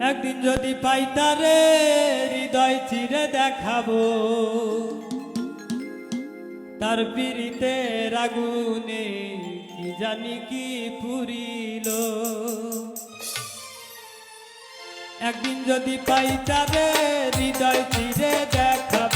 একদিন যদি পাইতারে হৃদয় চিরে দেখাবো। তার পিড়িতে রাগুনে কি জানি কি পুরিল একদিন যদি পাইতারে হৃদয় চিরে দেখাবো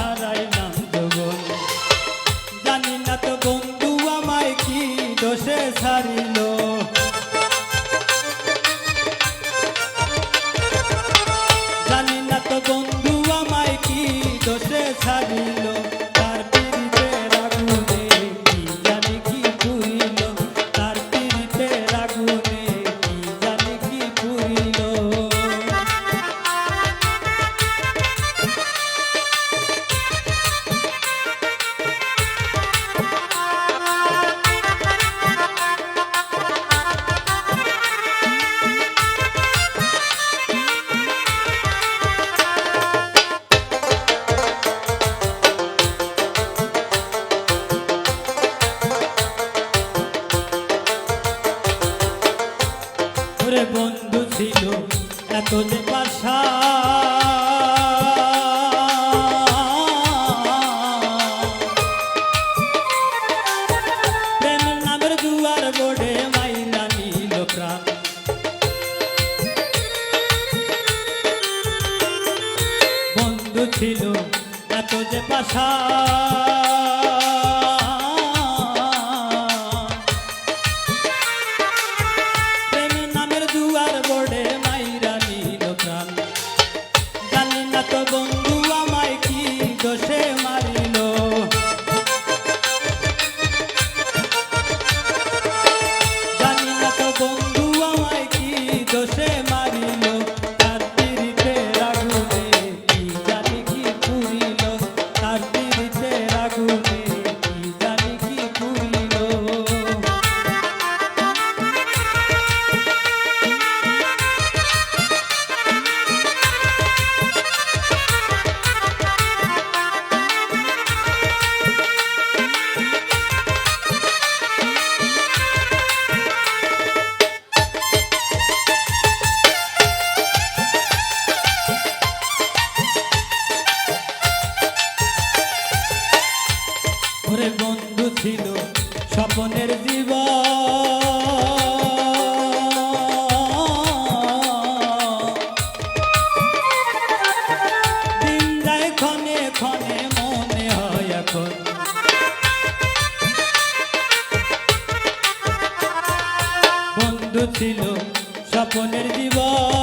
মতো যে বাসা প্রেমের নামের দুয়ার বোর্ডে মাইনা নীল প্রাণ। বন্ধু ছিল এত যে বাসা সে স্বপ্নের জীবন। দিন মনে হয় ছিল স্বপ্নের জীবন।